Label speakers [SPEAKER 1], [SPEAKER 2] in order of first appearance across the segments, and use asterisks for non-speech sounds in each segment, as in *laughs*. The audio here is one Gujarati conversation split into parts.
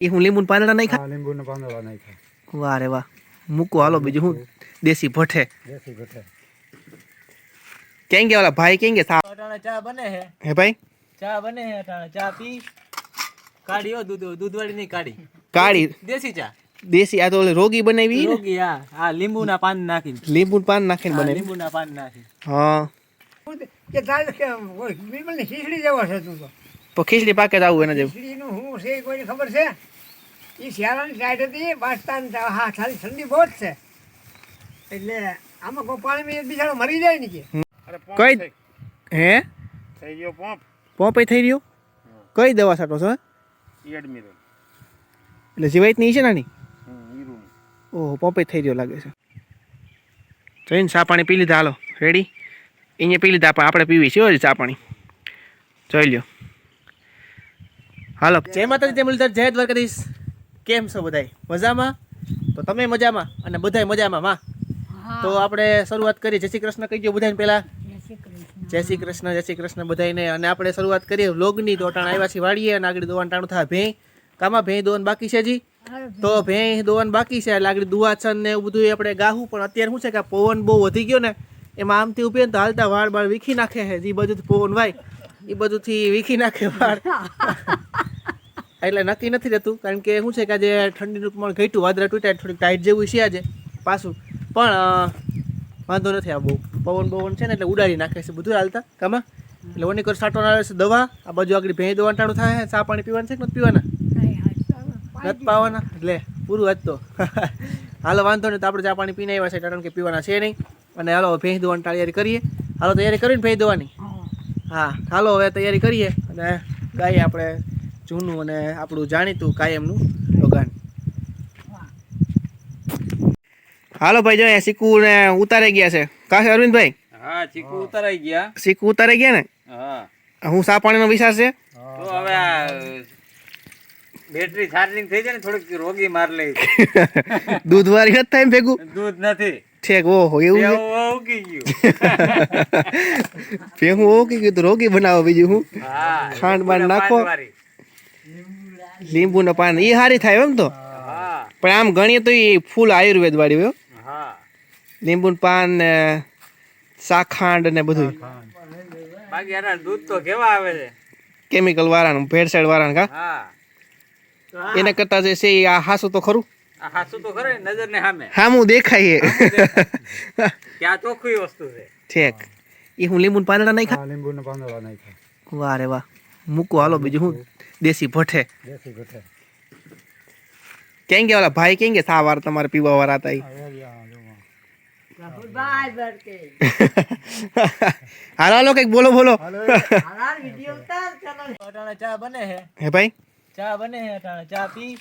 [SPEAKER 1] એ હું લીંબુ પાંદડા નહીં
[SPEAKER 2] હા લીંબુના પાંદડા નાખ્યા.
[SPEAKER 1] ખા વાહ. રે વાહ મૂકો હાલો બીજું હું? દેશી ભઠ્ઠે.
[SPEAKER 2] દેશી ગઠે
[SPEAKER 1] કેમ ગયા ઓલા ભાઈ? કેમ ગયા?
[SPEAKER 3] અટાણે ચા બને હે?
[SPEAKER 1] હે ભાઈ?
[SPEAKER 3] ચા બને હે અટાણે? ચા પી. કાઢી હો દૂધ દૂધવાળી નહીં કાઢી.
[SPEAKER 1] કાળી
[SPEAKER 3] દેશી ચા.
[SPEAKER 1] દેશી આ તો ઓલી રોગી બનાવી ને?
[SPEAKER 3] રોગી હા. હા લીંબુના પાન નાખીને.
[SPEAKER 1] લીંબુ પાન નાખીને
[SPEAKER 3] હા,
[SPEAKER 1] બનાવી?
[SPEAKER 3] લીંબુના પાન નાખી
[SPEAKER 1] હા.
[SPEAKER 4] કે તારે કે બિલકુલ ખીચડી જેવો છે તું તો.
[SPEAKER 1] તો ખીચડી પાકે જ આવું એના જેવું.
[SPEAKER 4] ખીચડીનું શું છે એ કોઈને ખબર છે? એ શિયાળાની સાઈડ હતી બાજતાની તા- હા ખાલી ઠંડી બહુ જ છે. એટલે આમાં પાણીમાં એક બિચારો મરી જાય ને કે.
[SPEAKER 1] કઈ હે?
[SPEAKER 2] થઈ ગયો પંપ.
[SPEAKER 1] પોપે થઈ રહ્યો? કઈ દવા છાંટો છો
[SPEAKER 2] એડમિરલ
[SPEAKER 1] એટલે જીવાતની છે નાની? ઓહો પોપે થઈ રહ્યો લાગે છે. જઈને ચા પાણી પી લીધા હાલો. રેડી અહીંયા પી લીધા પણ આપણે પીવી છે ચા પાણી. જોઈ લ્યો. હાલો જય માતાજી જય મુરલીધર જય દ્વારકાધીશ. કેમ છો બધાય? મજામાં? તો તમે મજામાં? અને બધાય મજામાં માં? તો આપણે શરૂઆત કરીએ. જય શ્રી કૃષ્ણ કહી દો બધાને પહેલા. જય શ્રી કૃષ્ણ. જય શ્રી કૃષ્ણ બધાને અને આપણે શરૂઆત કરીએ વ્લોગની. તો અટાણ આવ્યા છીએ વાળીએ અને આગળ દોવાનું ટાણું થાય ભેં. કામાં ભેં દોવાનું બાકી છે જી? તો ભેં દોવાનું બાકી છે. એટલે આગળ દુવાછન ને એવું બધું આપણે ગાહું. પણ અત્યારે શું છે કે પવન બહુ વધી ગયો ને એમાં આમથી ઊભી ને તો હાલતા વાળ બાળ વીખી નાખે છે. જે બધું પવન વાય. એ બધુંથી વીખી નાખે વાળ. *laughs* એટલે નક્કી નથી રહેતું કારણ કે શું છે કે આજે ઠંડીનું પ્રમાણ ઘટ્યું વાદળા તૂટ્યા થોડીક ટાઈટ જેવું છે આજે પાછું. પણ વાંધો નથી આ બહુ. પવન પવન છે ને એટલે ઉડાડી નાખે છે બધું હાલતા કામાં. એટલે ઓની કર સાટવાના આવે છે દવા આ બાજુ આગળ ભેં દવા ટાણું થાય ચા પાણી પીવાનું છે કે નથી પીવાના? નથી પાવાના? એટલે પૂરું આજ તો. *laughs* હાલો વાંધો નહીં તો આપણે ચા પાણી પીને આવ્યા છે કારણ કે પીવાના છે નહીં. અને હાલો ભેંસ દવાની તૈયારી કરીએ. હાલો તૈયારી કરીને ભેંસ દવાની? હા હાલો હવે તૈયારી કરીએ. અને ગાઈએ આપણે જૂનું અને આપણું જાણીતું કાયમનું યોગાન હાલો ભાઈ જો સિક્કુ ને ઉતારી ગયા છે. કાશે અરવિંદભાઈ?
[SPEAKER 3] હા સિક્કુ ઉતારાઈ ગયા.
[SPEAKER 1] સિક્કુ ઉતારી ગયા ને?
[SPEAKER 3] હા.
[SPEAKER 1] હું સાપાણીનો વિશ્વાસ છે?
[SPEAKER 3] તો હવે બેટરી ચાર્જિંગ થઈ જાય ને થોડીક રોગી માર લઈ *laughs*
[SPEAKER 1] દૂધ વાળી નથી થાય ભેગું?
[SPEAKER 3] દૂધ નથી.
[SPEAKER 1] ઠેક ઓહો એવું
[SPEAKER 3] ઉગી ગયું.
[SPEAKER 1] ભેગું કે કીધું રોગી બનાવો બીજું હું.
[SPEAKER 3] હા
[SPEAKER 1] ખાંડ બાંડ નાખો. લીંબુ ના પાન એ સારી થાય એમ તો. પણ આમ ગણીએ તો એ ફૂલ આયુર્વેદ વાળી હોય. લીંબુ પાન ને સાખાંડ ને બધું
[SPEAKER 3] બાકી એના દૂધ તો કેવા આવે છે?
[SPEAKER 1] કેમિકલ વાળાનું ભેળસેળ વાળાનું કા? એના કરતા જે છે એ આ હાસું તો ખરું?
[SPEAKER 3] આ હાસુ તો ખરે નજર ને સામે
[SPEAKER 1] હામું દેખાય
[SPEAKER 3] કે આ ચોખ્ખી વસ્તુ છે.
[SPEAKER 1] ઠેક. એ હું લીંબુ પાંદડા નહીં
[SPEAKER 2] ખા? લીંબુ પાંદડા નહીં
[SPEAKER 1] ખા. વાહ રે વાહ. મૂકો હાલો બીજું હું? દેશી ભઠ્ઠે.
[SPEAKER 2] દેશી ગઠે
[SPEAKER 1] કેમ ગયા ઓલા ભાઈ? કેમ ગયા? સા વાર તમારે પીવા વાળા હતા ઈ? હાલો હાલો કંઈક બોલો બોલો.
[SPEAKER 3] અટાણે ચા બને હે?
[SPEAKER 1] હે ભાઈ?
[SPEAKER 3] ચા બને હે અટાણે? ચા પી.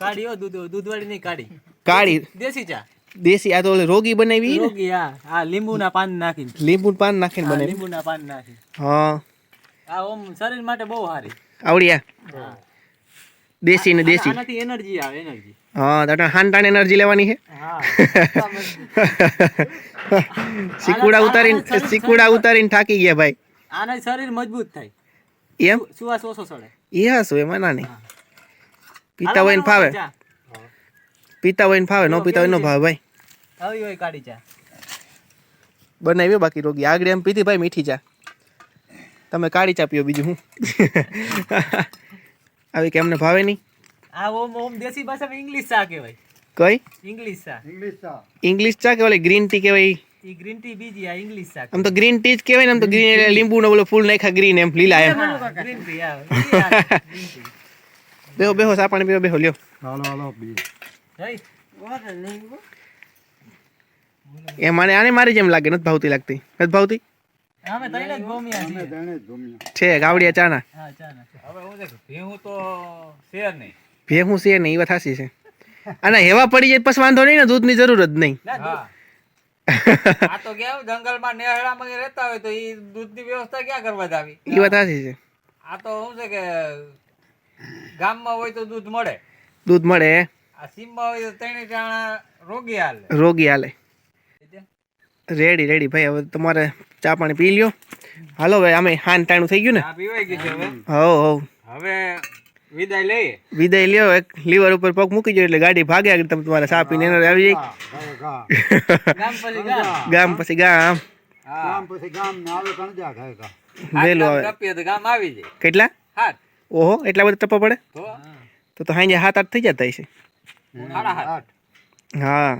[SPEAKER 3] કાઢી હો દૂધ દૂધવાળી નહીં કાઢી.
[SPEAKER 1] કાળી
[SPEAKER 3] દેશી ચા.
[SPEAKER 1] દેશી આ તો ઓલી રોગી બનાવી ને?
[SPEAKER 3] રોગી હા. હા લીંબુના પાન નાખીને.
[SPEAKER 1] લીંબુ પાન નાખીને
[SPEAKER 3] હા,
[SPEAKER 1] બનાવી.
[SPEAKER 3] લીંબુના પાન નાખી
[SPEAKER 1] હા.
[SPEAKER 3] આ ઓમ શરીર માટે બહુ સારી.
[SPEAKER 1] આવડ્યા.
[SPEAKER 3] હા.
[SPEAKER 1] દેશી ને દેશી.
[SPEAKER 3] આનાથી એનર્જી આવે એનર્જી
[SPEAKER 1] હા તો હાંટાણ એનર્જી લેવાની છે?
[SPEAKER 3] હા. *laughs*
[SPEAKER 1] સિકુડા ઉતારીને સિકુડા ઉતારીને થાકી ગયા ભાઈ.
[SPEAKER 3] આના શરીર મજબૂત થાય.
[SPEAKER 1] એમ?
[SPEAKER 3] સુ- સુવાસ ઓછો સડે.
[SPEAKER 1] એ હાસું એમાં ના નહીં પીતા હોય ને ફાવે.
[SPEAKER 3] ચા
[SPEAKER 1] પીતા હોય ને ફાવે ન પીતા હોય ન ભાવે ભાઈ.
[SPEAKER 3] આવી હોય કાઢી ચા.
[SPEAKER 1] બનાવ્યો બાકી રોગી. આગળ એમ પીધી ભાઈ મીઠી ચા. તમે કાળી ચા પીઓ બીજું હું? આવી કે અમને ભાવે નહીં?
[SPEAKER 3] આ ઓમ ઓમ દેશી ભાષામાં ઇંગ્લિશ ચા કહેવાય.
[SPEAKER 1] કઈ?
[SPEAKER 3] ઇંગ્લિશ ચા.
[SPEAKER 2] ઇંગ્લિશ ચા.
[SPEAKER 1] ઇંગ્લિશ ચા કે ગ્રીન ટી કહેવાય
[SPEAKER 3] ઈ? ગ્રીન ટી બીજી આ ઇંગ્લિશ ચા
[SPEAKER 1] આમ તો ગ્રીન ટી જ કહેવાય ને આમ તો ગ્રીન એટલે લીંબુ નો ઓલો ફૂલ નાખ્યા ગ્રીન એમ લીલા એમ.
[SPEAKER 3] ગ્રીન ટી આ
[SPEAKER 1] બેહો બેહો ચા પાણી પીવો બેહો લ્યો.
[SPEAKER 2] હાલો હાલો બી.
[SPEAKER 3] જય.
[SPEAKER 1] એ મને આને મારી જેમ લાગે નથી ભાવતી લાગતી. નથી ભાવતી?
[SPEAKER 3] અમે તઈને જ ગોમ્યા
[SPEAKER 2] અમે
[SPEAKER 3] છીએ.
[SPEAKER 2] જ ગમ્યા.
[SPEAKER 1] છે ગાવડિયા ચાના.
[SPEAKER 3] હા ચા હવે હું દેખ ભેહું તો શેર નહીં.
[SPEAKER 1] ભેહું છે ને એ વાત હાસી છે. અને હેવા પડી જાય પછી વાંધો નહીં ને દૂધની જરૂર જ નહીં. *laughs*
[SPEAKER 3] આ તો કેવું જંગલમાં નેહળામાં રહેતા હોય તો એ દૂધની વ્યવસ્થા ક્યાં કરવા જ આવી
[SPEAKER 1] એ વાત હાસી છે.
[SPEAKER 3] આ તો શું છે કે ગામમાં હોય તો દૂધ મળે.
[SPEAKER 1] દૂધ મળે.
[SPEAKER 3] આ સીમમાં હોય તો ત્રણે ટાણા રોગી હાલે.
[SPEAKER 1] રોગી હાલે. Ready ready. ભાઈ હવે તમારે ચા પાણી પી લ્યો. હાલો ભાઈ અમે હાન ટાણું થઈ ગયું ને?
[SPEAKER 3] હો પીવાઈ હવે. વિદાય લઈએ.
[SPEAKER 1] વિદાય લ્યો એક લીવર ઉપર પગ મૂકી દો એટલે ગાડી ભાગે આગળ તમે તમારે સા પીને એનો આવી જાય.
[SPEAKER 3] ગામ પછી ગામ.
[SPEAKER 1] ગામ પછી ગામ.
[SPEAKER 3] હા.
[SPEAKER 2] ગામ પછી ગામ ને આવે કણજા.
[SPEAKER 1] વહેલું
[SPEAKER 3] હાથ
[SPEAKER 1] આવે.
[SPEAKER 3] તો ગામ આવી જાય.
[SPEAKER 1] કેટલા?
[SPEAKER 3] હાથ
[SPEAKER 1] ઓહો એટલા બધા ટપ્પા પડે?
[SPEAKER 3] તો?
[SPEAKER 1] તો હાંજે હાથ આઠ થઈ જતા હશે.
[SPEAKER 3] સાડા
[SPEAKER 1] હા.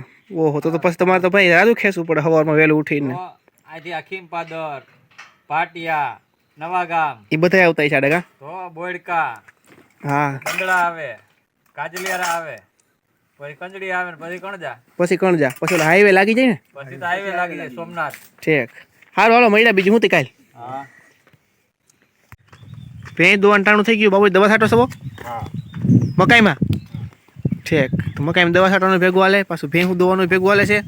[SPEAKER 1] ઓહો તો તો પછી તમારે તો ભાઈ રાજુ ખેંચવું પડે? સવારમાં વહેલું ઉઠીને.
[SPEAKER 3] તો અહીંથી અખીમ પાદર પાટિયા નવાગામ.
[SPEAKER 1] એ બધા આવતા હશે ડગા
[SPEAKER 3] તો બોડકા.
[SPEAKER 1] હા.
[SPEAKER 3] કંદડા આવે કાજલિયારા આવે પછી કંજડી આવે ને પછી કણજા.
[SPEAKER 1] પછી કણ જા પછી હાઈવે લાગી જાય ને?
[SPEAKER 3] પછી તો હાઈવે લાગી જાય સોમનાથ.
[SPEAKER 1] ઠીક. હારું હાલો મળ્યા બીજું હું તે કાલ?
[SPEAKER 3] હા.
[SPEAKER 1] ભેં દો અંટાણું થઈ ગયું બાબુ દવા છાંટો સબો
[SPEAKER 2] હા.
[SPEAKER 1] મકાઈમાં? ઠીક. તો મકાઈમાં દવા છાંટવાનું ભેગું હાલે પાછું ભેંસું દોવાનું ભેગું હાલે છે.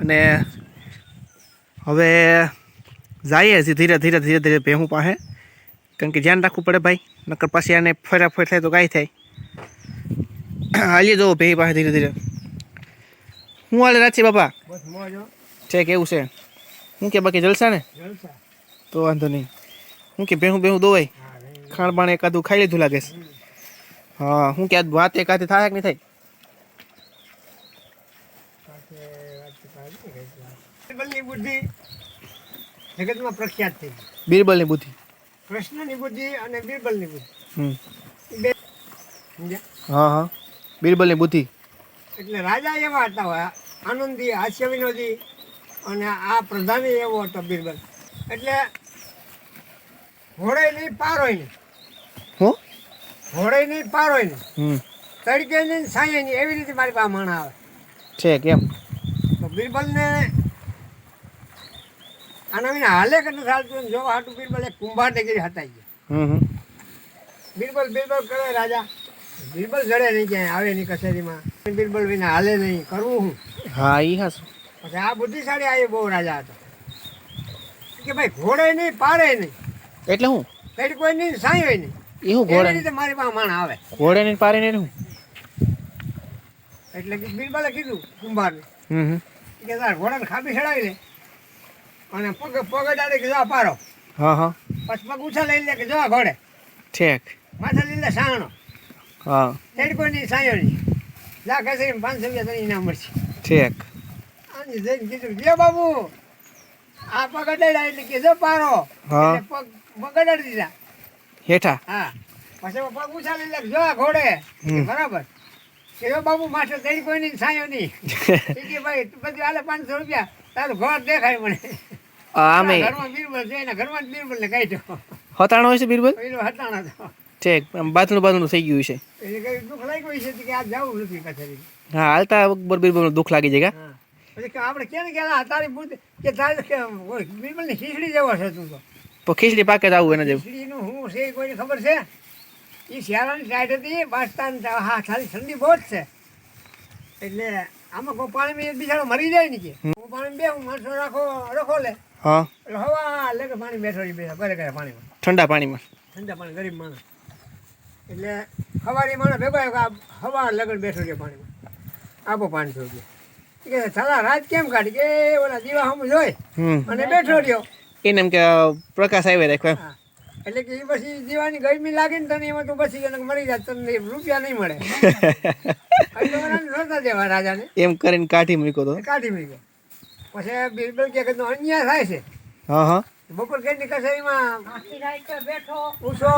[SPEAKER 1] અને હવે જઈએ છીએ ધીરે ધીરે ધીરે ધીરે ભેહું પાસે કારણ કે ધ્યાન રાખવું પડે ભાઈ નકર પછી આને ફટાફટ થાય તો કાંઈ થાય. હાલીએ જવો ભેં પાસે ધીરે ધીરે. હું હાલે રાચી બાપા?
[SPEAKER 4] બસ મોજ હો.
[SPEAKER 1] છે કેવું છે? હું કે બાકી જલસા ને?
[SPEAKER 4] જલસા.
[SPEAKER 1] તો વાંધો નહીં. હું કે ભેહું ભેહું દોવાય
[SPEAKER 4] હા નહીં.
[SPEAKER 1] ખાણ પાણી એકાદું ખાઈ લીધું લાગે છે. હા હું કે આ વાત એકાદી થાય કે નહીં થાય?
[SPEAKER 4] બિરબલની બુદ્ધિ. જગતમાં પ્રખ્યાત થઈ ગઈ.
[SPEAKER 1] બિરબલની બુદ્ધિ.
[SPEAKER 4] કૃષ્ણની બુદ્ધિ અને બિરબલની બુદ્ધિ.
[SPEAKER 1] હમ.
[SPEAKER 4] બે
[SPEAKER 1] હા હા. બિરબલની બુદ્ધિ.
[SPEAKER 4] એટલે રાજા એવા હતા હોય આનંદી હાસ્ય વિનોદી અને આ પ્રધાન એવો હતો બિરબલ. એટલે ઘોડે નહીં પારોય નહીં
[SPEAKER 1] હો?
[SPEAKER 4] ઘોડે નહીં પારોય ને
[SPEAKER 1] હમ.
[SPEAKER 4] તડકે નહીં સાંયે નહીં એવી રીતે મારી પાસે માણા આવે.
[SPEAKER 1] છે કેમ?
[SPEAKER 4] તો બિરબલને આના વિના હાલે કે નથી હાલતું જો હાટું બિરબલ એક કુંભાર ડિગ્રી હતા ગયા. બિરબલ બિરબલ કરે રાજા. બિરબલ જડે નહીં ક્યાંય આવે નહીં કચેરીમાં. બિરબલ વિના હાલે નહીં કરવું હું?
[SPEAKER 1] હા એ હાસું
[SPEAKER 4] પછી આ બુદ્ધિશાળી આ બહુ રાજા હતો. કે ભાઈ ઘોડે નહીં પાડે નહીં.
[SPEAKER 1] એટલે હું?
[SPEAKER 4] કઈ કોઈ નહીં સાંય નહીં.
[SPEAKER 1] એ હું ઘોડે
[SPEAKER 4] રીતે મારી પાસે માણ આવે.
[SPEAKER 1] ઘોડે નહીં પારે હું?
[SPEAKER 4] એટલે બિરબલે કીધું કુંભારને. કે તાર ઘોડાને ખાબી ચડાવી લે. અને પગ પગ ડાળે કે જો પારો
[SPEAKER 1] હા હા.
[SPEAKER 4] પછી પગ ઉછા લઈ લે કે જો ઘોડે.
[SPEAKER 1] ઠેક.
[SPEAKER 4] માથા લઈ લે સાણો.
[SPEAKER 1] હા.
[SPEAKER 4] તેડી કોઈ નહીં સાંયો નહીં. જા કચેરી પાંચસો રૂપિયા તને ઇનામ મળશે.
[SPEAKER 1] ઠેક.
[SPEAKER 4] આની જઈને કીધું લે બાબુ. આ પગ અડાડ્યા એટલે કે જો પારો
[SPEAKER 1] હા.
[SPEAKER 4] પગ પગ અડાડી દીધા.
[SPEAKER 1] હેઠા.
[SPEAKER 4] હા. પછી પગ ઉછાલી લે જો ઘોડે. બરાબર. કે બાબુ માથે તેડી કોઈ નહીં સાંયો નહીં. *laughs* કે ભાઈ બધું હાલે પાંચસો રૂપિયા. તારું ઘર દેખાય મને.
[SPEAKER 1] આમે
[SPEAKER 4] બિરબલ જ બિરબલ
[SPEAKER 1] હતાણો હોય છે બીરબલ? ઠેક બાથણું બાથણું થઈ ગયું છે.
[SPEAKER 4] એટલે દુઃખ લાગ્યું છે કે આ જવું નથી કચેરી
[SPEAKER 1] હા હાલતા અકબર બિરબલ દુઃખ લાગી જાય
[SPEAKER 4] આપણે કેમ કે તારી બુદ્ધિ કે તારી કે ની ખીચડી જેવો છે તું તો.
[SPEAKER 1] ખીચડી પાકે તો આવું એના જેવું.
[SPEAKER 4] ખીચડીનું હું છે કોઈને ખબર છે? એ શિયાળાની સાઈડ હતી બાસ્તાન હા ખાલી ઠંડી બહુ જ છે. એટલે આમાં કોઈ પાણીમાં બિચારો મરી જાય ને કે. પાણી બે હું માણસો રાખો રખો લે.
[SPEAKER 1] હા.
[SPEAKER 4] હવા લે પાણી બેઠો રહી બેઠા કરે કરે પાણીમાં.
[SPEAKER 1] ઠંડા પાણીમાં.
[SPEAKER 4] ઠંડા પાણી ગરીબ માણસ. એટલે હવારી માણસ ભેગો આ હવા લગન બેઠો છે પાણીમાં. આપો પાંચસો રૂપિયા કે સાલા રાત કેમ કાઢી કે ઓલા દીવા હમ જોઈ. અને બેઠો રહ્યો.
[SPEAKER 1] એને એમ કે પ્રકાશ આવી
[SPEAKER 4] રાખ્યો. એટલે કે એ પછી દીવાની ગરમી લાગે ને તને એમાં તું પછી એને મરી જાય તને રૂપિયા નહીં મળે. *laughs* નહોતા દેવા રાજાને.
[SPEAKER 1] એમ કરીને કાઢી મૂક્યો તો.
[SPEAKER 4] કાઢી મૂક્યો. પછી બિરબલ કે કીધું અન્યાય થાય છે.
[SPEAKER 1] હા હા.
[SPEAKER 4] બપોર કેટલી કચેરીમાં ઊંચો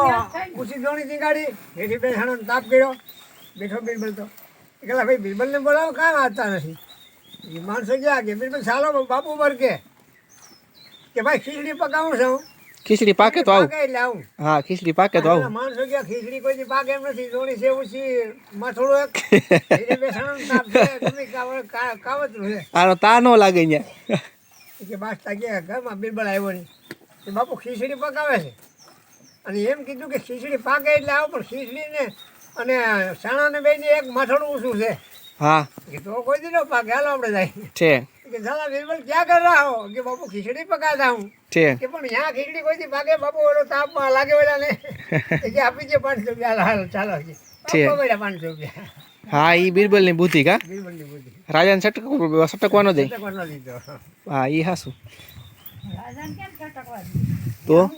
[SPEAKER 4] ઊંચી દોણી નીકાળી હેઠી બેસાણો ને તાપ કર્યો. બેઠો બિરબલ તો. એ કહેલા ભાઈ બિરબલને બોલાવો કામ આવતા નથી. એ માણસો ગયા કે બિરબલ ચાલો બાપુ પર કે કે ભાઈ ખીચડી પકાવું છું.
[SPEAKER 1] ખીચડી પાકે તો આવું. હા ખીચડી પાકે તો આવું.
[SPEAKER 4] માણસો ગયા ખીચડી કોઈ દી પાકે એમ નથી. જોણી છે ઓછી માથોડું એક. ને કાવતરું છે.
[SPEAKER 1] આનો તા નો લાગે અહીંયા.
[SPEAKER 4] કે બાસતા ગયા ઘરમાં બિરબલ આવ્યો નહીં. એ બાપુ ખીચડી પકાવે છે? અને એમ કીધું કે ખીચડી પાકે એટલે આવો પણ ખીચડીને અને ચણાને બેને એક માથોડું ઊંચું છે.
[SPEAKER 1] હા.
[SPEAKER 4] કે તો કોઈ દી ન પાક હાલો આપણે જાય.
[SPEAKER 1] છે.
[SPEAKER 4] કે સાલા બિરબલ ક્યાં કર રહા હો? કે બાપુ ખીચડી પકાતા હું.
[SPEAKER 1] છે.
[SPEAKER 4] કે પણ યહાં ખીચડી કોઈ દી પાકે બાપુ ઓલો તાપમાં લાગે ઓલા ને. કે આપી જે 500 રૂપિયા. હાલ ચાલો કે
[SPEAKER 1] છે.
[SPEAKER 4] આપવા પડ્યા પાંચસો રૂપિયા.
[SPEAKER 1] હા ઈ બિરબલની બુદ્ધિ કા?
[SPEAKER 4] બિરબલની બુદ્ધિ.
[SPEAKER 1] રાજાને સટક સટકવાનો દે.
[SPEAKER 4] સટકવાનો દીધો
[SPEAKER 1] હા ઈ હાસું. તો?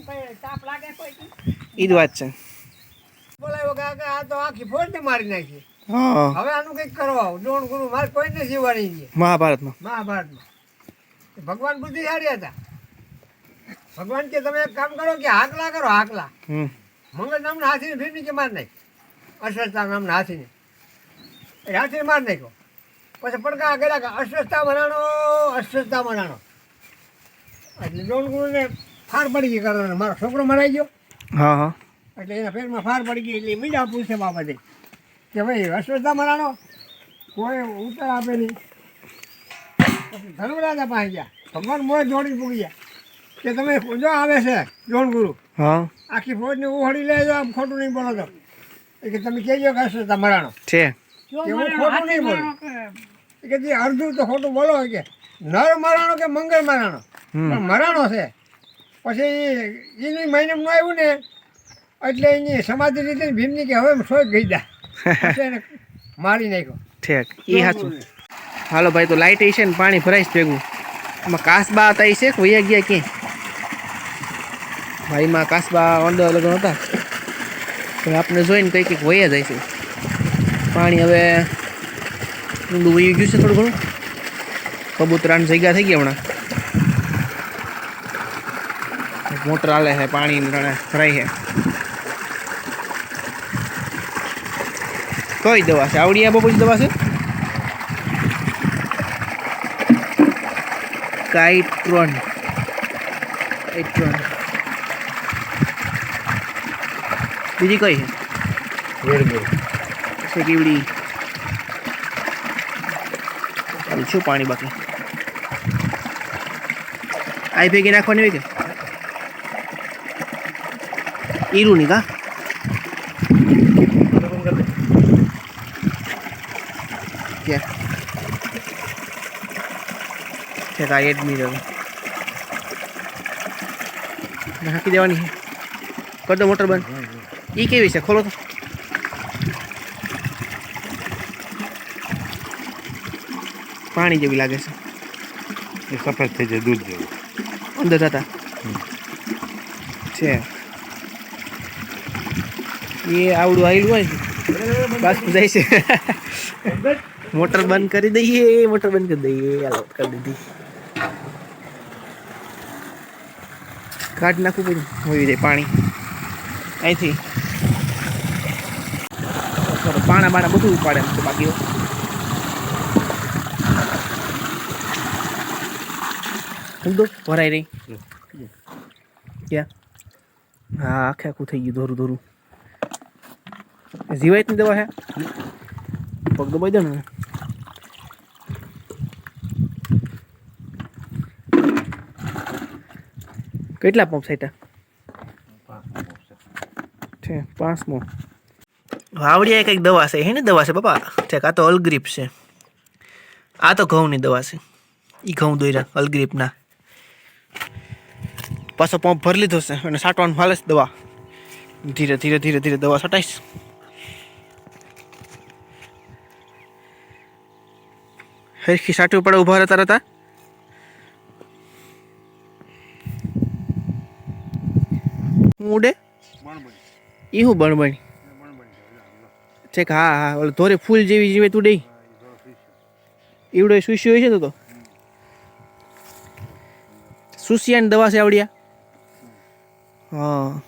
[SPEAKER 1] ઈ જ વાત છે.
[SPEAKER 4] બોલાયો કા આ- કે આ તો આખી ફોજને મારી નાખી. હવે આનું કંઈક કરવા દ્રોણ ગુરુ મારે કોઈને જીવવાની છે.
[SPEAKER 1] મહાભારતમાં.
[SPEAKER 4] મહાભારતમાં. ભગવાન બુદ્ધિશાળી હતા. ભગવાન કે તમે એક કામ કરો કે હાકલા કરો હાકલા. મંગળ નામના હાથીને ફીર કે માર નાખ? અશ્વસ્થા નામના હાથીને. એ હાથી માર નાખ્યો. પછી પડકા કર્યા કે અશ્વસ્થા બનાણો અશ્વસ્થા બનાણો એટલે દ્રોણ ગુરુને ફાર પડી ગઈ કરવાનો મારો છોકરો મરાઈ ગયો.
[SPEAKER 1] હા હા.
[SPEAKER 4] એટલે એના પેટમાં ફાર પડી ગઈ. એટલે મીડા પૂછે બાબતે કે ભાઈ અશ્વસ્થા મરાણો કોઈ ઉત્તર આપે નહીં પછી ધર્મરાજા પાસે ગયા. ભગવાન મોય જોડી પૂગી ગયા. કે તમે જો આવે છે જોણ ગુરુ
[SPEAKER 1] હા.
[SPEAKER 4] આખી ફોજને ઉહળી લેજો આમ ખોટું નહીં બોલો તો. કે તમે કહેજો કે અશ્વસ્થા મરાણો.
[SPEAKER 1] છે.
[SPEAKER 4] કે હું ખોટું નહીં બોલું. એ કે જે અડધું તો ખોટું બોલો કે નર મરાણો કે મંગળ મરાણો. પણ મરાણો છે. પછી એની મહિનામાં આવ્યું ને એટલે એની સમાધિ રીતે ભીમની કે હવે સોય ગઈ દા મારી નાખ્યો.
[SPEAKER 1] ઠેક એ સાચું હાલો ભાઈ, તો લાઇટ છે ને પાણી ભરાઈશ ભેગું. એમાં કાસબા હતા છે વૈયા ગયા ક્યાંય? ભાઈમાં કાસબા ઓંડો લગ્ન હતા. તો આપણે જોઈને કંઈક કંઈક વૈયા જાય છે. પાણી હવે ઊંડું વહી ગયું છે થોડું ઘણું. કબૂતરાની જગ્યા થઈ ગઈ હમણાં. મોટર હાલે છે, પાણી ભરાય છે. કઈ દવા છે? આવડી આ બાપુની દવા છે? કાઇટ્રોન. કાઇટ્રોન. બીજી કઈ છે? કેવડી? ચાલુ છું પાણી બાકી? આઈ ભેગી નાખવાની હોય કે? ઈરુની કા? ક્યાં છે કા એડમિરલ નાખી દેવાની છે. કર દો મોટર બંધ. ઈ કેવી છે? ખોલો તો. પાણી જેવી લાગે છે.
[SPEAKER 2] એ સફેદ થઈ જાય દૂધ જેવું.
[SPEAKER 1] અંદર હતા છે. એ આવડું આવેલું હોય બસ જઈ છે. મોટર બંધ કરી દઈએ મોટર બંધ કરી દઈએ. હાલો કરી દીધી. કાઢ નાખવું પડ્યું હોઈ જાય પાણી. અહીંથી. પાણા બાણા બધું ઉપાડે એમ તો બાકી ઊંધો ભરાઈ રહી. ક્યાં? હા આખે આખું થઈ ગયું ધોરું ધોરું. જીવાયતની દવા છે પગ દબાઈ દો કેટલા પંપ સાઈટા? છે, પાંચમો. વાવડિયા કંઈક દવા છે, હે ને દવા છે બાપા? ઠેક, આ તો અલગ્રીપ છે. આ તો ઘઉંની દવા છે. એ ઘઉં દોર્યા અલગ્રીપના. પાછો પંપ ભરી લીધો છે અને સાટવાનું હાલે દવા. ધીરે ધીરે ધીરે ધીરે દવા છટાઈશ. હરખી સાટવી પડે ઊભા રહેતા રહેતા? ઉડે? એ હું બણબણ. ઠીક, હા હા, ઓલો ધોરે ફૂલ જેવી જીવે તું ડઈ. એવડો સુસ્યો હોય છે તો? સુસિયાની દવા છે આવડિયા? હા.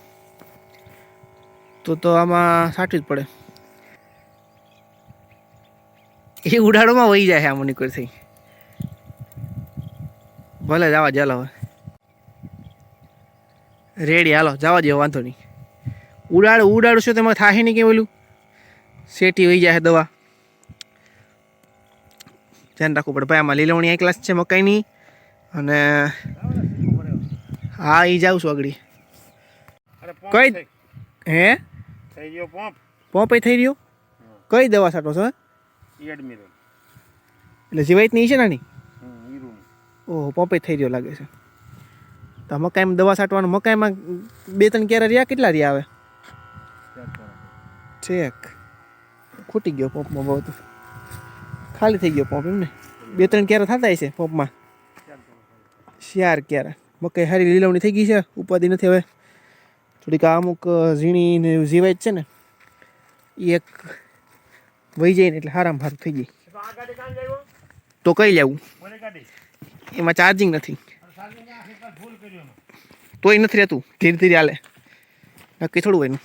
[SPEAKER 1] તો તો આમાં સાચું જ પડે. એ ઉડાડોમાં વહી જાય આમ નીકળ થઈ ભલે જવા ચાલો હવે. રેડી હાલો જવા દો વાંધો નહીં. ઉડાડ ઉડાડશો તેમાં થાય નહીં કે ઓલું? શેટી વહી જાય દવા. ધ્યાન રાખવું પડે. ભાઈ આમાં લીલવણી એક ક્લાસ છે મકાઈની. અને હા એ જાઉં છું આગળ. કઈ હે?
[SPEAKER 2] થઈ ગયો પંપ.
[SPEAKER 1] એ થઈ રહ્યો? કઈ દવા છાંટો છો
[SPEAKER 2] એડમિરલ
[SPEAKER 1] એટલે નહીં છે નાની ઓહો પોપે થઈ રહ્યો લાગે છે. તો મકાઈમાં દવા છાંટવાનું મકાઈમાં બે ત્રણ ક્યારે રહ્યા કેટલા રહ્યા આવે છેક. ખૂટી ગયો પોપમાં બહુ તો. ખાલી થઈ ગયો પોપ એમને બે ત્રણ કેરા થતા છે પોપમાં? શિયાર ક્યારે મકાઈ સારી લીલવણી થઈ ગઈ છે ઉપાધિ નથી હવે. થોડીક અમુક ઝીણી ને જીવાય છે ને એ એક વહી જાય ને એટલે હારામ હારું થઈ જાય.
[SPEAKER 2] તો
[SPEAKER 1] કઈ લેવું? એમાં ચાર્જિંગ નથી. તોય નથી રહેતું. ધીરે ધીરે હાલે. નક્કી થોડું એનું.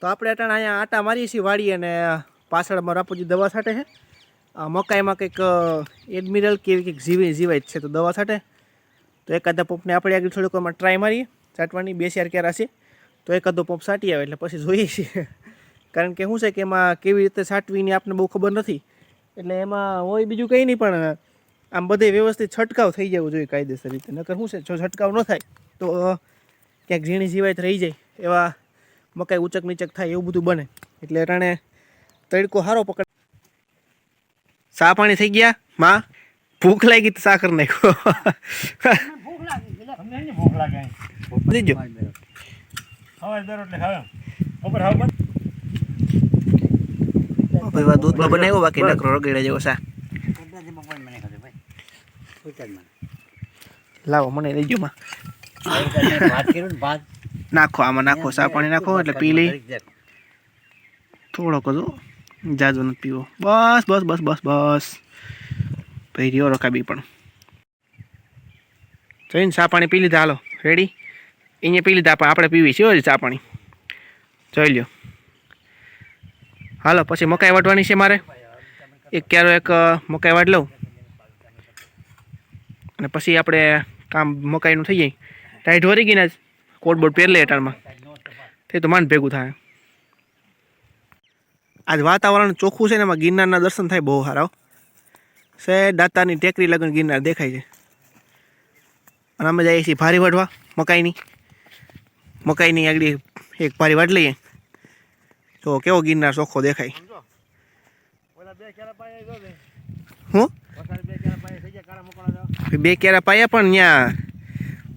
[SPEAKER 1] તો આપણે અટાણે અહીંયા આટા મારીએ છીએ વાળી અને પાછળમાં રાપોજી દવા છાંટે છે. મકાઈમાં કંઈક એડમિરલ કે એવી કંઈક જીવી જીવાય છે તો દવા છાંટે. તો એકાદા પંપને આપણે આગળ થોડુંક એમાં ટ્રાય મારીએ. છાંટવાની બે ચાર ક્યારા છે. તો એકાદો પંપ છાંટી આવે એટલે પછી જોઈએ છીએ. કારણ કે શું છે કે એમાં કેવી રીતે સાટવીની આપણને બહુ ખબર નથી. એટલે એમાં હોય બીજું કંઈ નહીં પણ આમ બધે વ્યવસ્થિત છંટકાવ થઈ જવો જોઈએ કાયદેસર રીતે. નકર શું છે જો છંટકાવ ન થાય તો ક્યાંક ઝીણી જીવાત રહી જાય એવા મકાઈ ઉચક નીચક થાય એવું બધું બને. એટલે રાણે તડકો સારો પકડ સા પાણી થઈ ગયા? માં ભૂખ લાગી તો સાકર નાખ્યો.
[SPEAKER 2] ભૂખ લાગે. ભૂખ લાગે અહીં.
[SPEAKER 1] વધી ગયો
[SPEAKER 2] સવારે દર એટલે હવે બપોર હવે બંધ
[SPEAKER 1] ભાઈ વા દૂધમાં બનાવ્યો બાકી નકરો રગડે જેવો સા લાવો મને લઈ ગયો માં નાખો આમાં નાખો સા પાણી નાખો એટલે પી લઈ થોડોક જો. જાજો નથી પીવો બસ બસ બસ બસ બસ ભાઈ રહ્યો રકાબી પણ જોઈને સા પાણી પી લીધા હાલો રેડી અહીંયા પી લીધા આપણે પીવી છે ચા પાણી જોઈ લ્યો હાલો, પછી મકાઈ વાટવાની છે મારે. એક ક્યારો એક મકાઈ વાટ લઉં. અને પછી આપણે કામ મકાઈનું થઈ જાય. ટાઈટ વરી ગઈને જ કોટબોટ કોટ બોટ પહેર લે એટાણમાં તે તો માન ભેગું થાય. આજ વાતાવરણ ચોખ્ખું છે ને એમાં ગિરનારના દર્શન થાય બહુ સારા સે દાતાની ટેકરી લગન ગિરનાર દેખાય છે. અને અમે જઈએ છીએ ભારી વાટવા, મકાઈની. મકાઈની આગળ એક ભારી વાટ લઈએ. તો કેવો ગિરનાર ચોખ્ખો દેખાય? હું?
[SPEAKER 2] બે કેરા પાયા થઈ ગયા મોકળા
[SPEAKER 1] બે કેરા પાયા પણ ત્યાં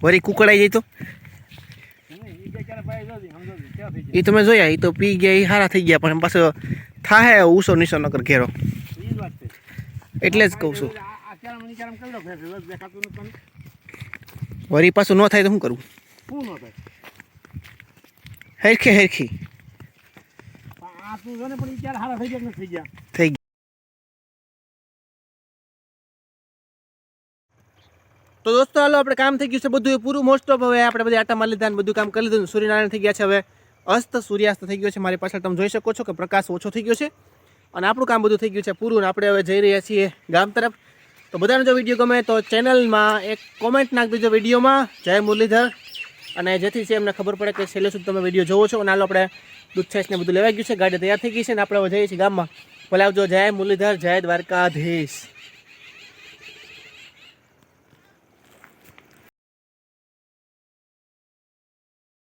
[SPEAKER 1] વરી કુકડાઈ જાય તો? એ તમે જોયા એ તો પી ગયા એ સારા થઈ ગયા પણ પાછો થાહે ઉસો નીસો નગર ઘેરો. એટલે જ કહું છું. વરી પાછું ન થાય તો શું કરવું હેરખી હેરખી.
[SPEAKER 2] પણ આ જો ને પણ ઈ હારા થઈ ગયા થઈ ગયા?
[SPEAKER 1] થઈ ગયા. તો દોસ્તો, હાલો આપણે કામ થઈ ગયું છે બધું એ પૂરું. મોસ્ટ ઓફ હવે આપણે બધી આટા મારી લીધા બધું કામ કરી લીધું સૂર્યનારાયણ થઈ ગયા છે હવે. અસ્ત સૂર્યાસ્ત થઈ ગયો છે. મારી પાછળ તમે જોઈ શકો છો કે પ્રકાશ ઓછો થઈ ગયો છે. અને આપણું કામ બધું થઈ ગયું છે પૂરું અને આપણે હવે જઈ રહ્યા છીએ ગામ તરફ. તો બધાને જો વીડિયો ગમે તો ચેનલમાં એક કોમેન્ટ નાખ દેજો વિડીયોમાં. જય મુરલીધર. અને જેથી છે એમને ખબર પડે કે છેલ્લે સુધી તમે વીડિયો જોવો છો. અને હાલો આપણે દૂધ છાશ ને બધું લેવાઈ ગયું છે. ગાડી તૈયાર થઈ ગઈ છે ને આપણે જઈએ છીએ ગામમાં. બોલાવજો જય મુરલીધર, જય દ્વારકાધીશ.